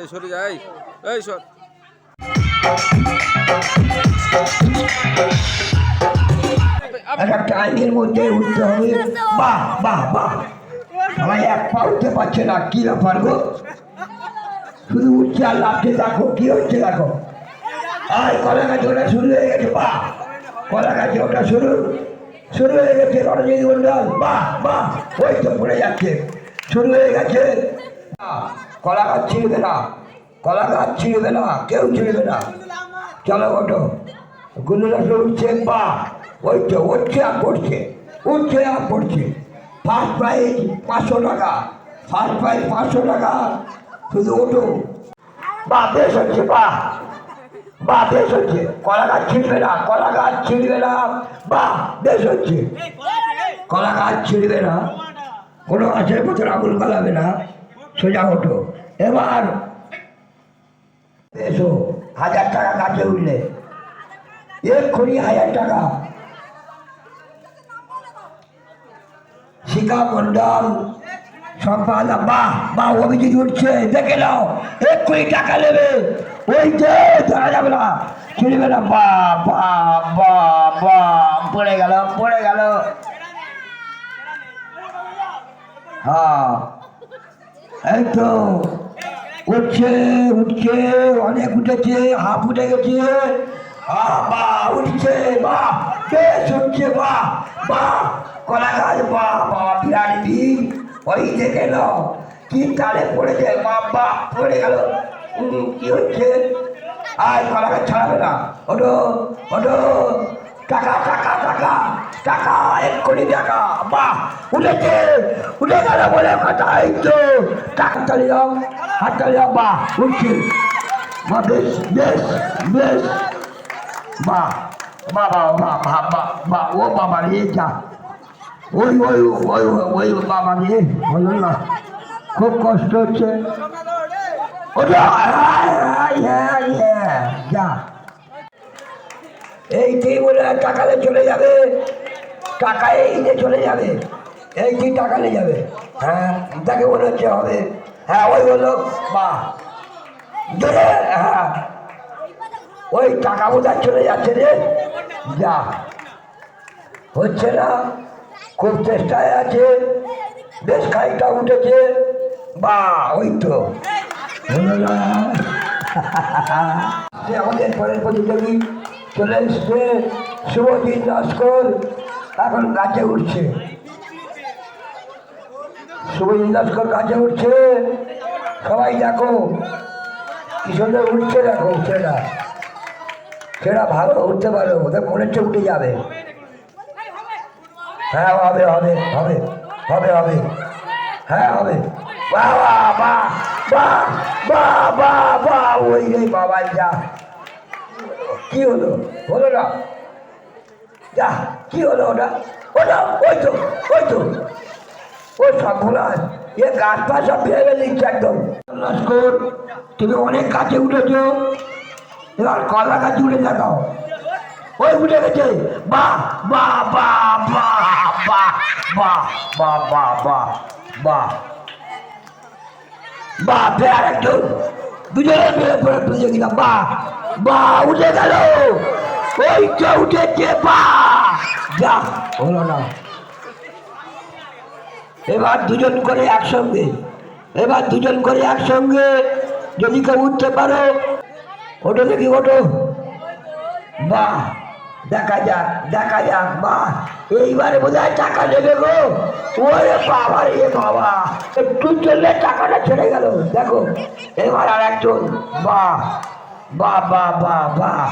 এই সরে যা, এই এই সর। একটা টাইমের মধ্যে উঠতে হবে। বাহ বাহ বাহ উঠতে পারছে না ব্যাপার শুধু উঠছে আর দেখো হচ্ছে, দেখো। কলা গাছ ওটা শুরু হয়ে গেছে কলা ওটা শুরু ওই তো পড়ে যাচ্ছে, শুরু হয়ে গেছে কলা গাছ ছিঁড়বে না। কলা গাছ ছিঁড়বে না, কেউ ছিঁড়বে না। চলো ওটো গুল্লুরাস উঠছে, বা ওই তো উঠছে আর পড়ছে, উঠছে আর পড়ছে। ফার্স্ট প্রাইজ পাঁচশো টাকা ফার্স্ট প্রাইজ পাঁচশো টাকা। শুধু ওটো বা, বেশ হচ্ছে, বা বা, বেশ হচ্ছে। কলা গাছ ছিঁড়বে না কলা গাছ ছিঁড়বে না, বা, বেশ হচ্ছে। কলা গাছ ছিঁড়বে না। কোনো গাছের ভেতর আগুন গলাবে না সোজা ওঠো। এবার এসো, হাজার টাকা গাছে উঠলে। এক্ষুনি হাজার টাকা। শিখা মন্ডল সম্পাদা বাহ বাহ, অভিজিৎ উঠছে, দেখে নাও, এক্ষুনি টাকা নেবে। ওই যে ধরা যাবে না। ছিড়বে না বা বা বা বা পড়ে গেল পড়ে গেল। হ্যাঁ। এই তো উঠছে উঠছে, অনেক উঠেছে হাফ উঠে গেছে। বাহ উঠছে বাহ বেশ উঠছে বাহ বাহ কলা গাছ বাহ বাহ বিরাট দিন ওই দেখে নাও কি তালে পড়েছে বাহ বাহ পড়ে গেল। কি হচ্ছে? আর কলা গাছ ছাড়াবে না। ওটো ওটো টাকা টাকা টাকা টাকা এক্ষুনি টাকা বাহ উঠেছে, উঠে গেল বলে কথা, এই তো। হাততালি দাও হাততালি দাও বা উঠছি বা বেশ বেশ বেশ। বা বা বা বা বা বা বা, ও বাবা রে, যা। ওই ওই ওই ওই বাবা রে, হলো না। খুব কষ্ট হচ্ছে। যা এই কি বলে টাকালে চলে যাবে? টাকা এই যে চলে যাবে, এই তুই টাকালে যাবে? হ্যাঁ তাকে মনে হচ্ছে হবে? হ্যাঁ ওই হলো, বা হ্যাঁ। ওই টাকা বোধহয় চলে যাচ্ছে রে। যা। হচ্ছে না, খুব চেষ্টায় আছে। বেশ খানিকটা উঠেছে। বা, ওই তো। আমাদের পরের প্রতিযোগী চলে এসছে, শুভজিৎ লস্কর এখন গাছে উঠছে। শুভজিৎ লস্কর গাছে উঠছে। সবাই দেখো কি উঠছে দেখো সেটা সেটা ভালো, উঠতে পারো ওদের মনে হচ্ছে উঠে যাবে। হ্যাঁ হবে হবে হবে হবে হবে। হ্যাঁ হবে। বাহ বাহ বাহ বাহ বাহ বাহ ওই রে বাবা যা। কি হলো? হলো না? যা, কি হলো ওটা? ওটা, ওই তো ওই তো। ওই সর্বনাশ। এ গাছটা সব ফেলে নিচ্ছে একদম। লস্কর তুমি অনেক গাছে উঠেছো। এবার কলা গাছে উঠে দেখাও। ওই উঠে গেছে। বাহ বাহ বাহ বাহ বাহ বাহ বাহ বাহ বাহ বাহ বাহ ফের একজন। দুজনে মিলে পড়ে প্রতিযোগিতা বাহ বাহ উঠে গেল। ওই উঠেছে বাহ যা, হলো না। এবার দুজন করে একসঙ্গে, এবার দুজন করে একসঙ্গে যদি কেউ উঠতে পারো ওটো দেখি ওটো বাহ, দেখা যাক দেখা যাক, বাহ। এইবারে বোধ হয় টাকা নেবে গো। ওরে বাবা রে বাবা, একটু চললে টাকাটা ছেড়ে গেল, দেখো। এবার আর একজন, বাহ বাহ বাহ বা বাহ।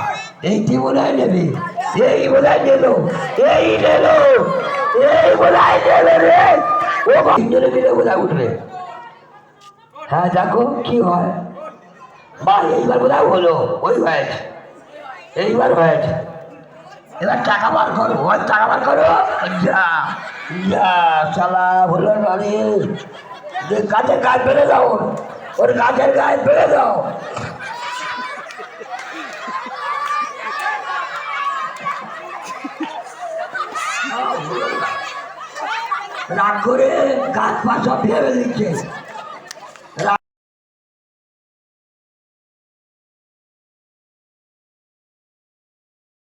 এইটি বোধ হয় নেবে? এই বোধ হয় নিল, এই নিল, এই বোধ হয় নেবে রে। ও তিনজনে মিলে বোধ উঠবে। হ্যাঁ দেখো কি হয়। বাহ এইবার বোধ হয় হলো, ওই হয়েছে এইবার হয়েছে এবার টাকা বার করো, ওই টাকা বার করো। যা যা চালা হলো না রে যে গাছের গায়ে বেড়ে দাও ওর। ওর গাছের গায়ে বেড়ে দাও করে গাছ পাশ সব ভেবে দিচ্ছে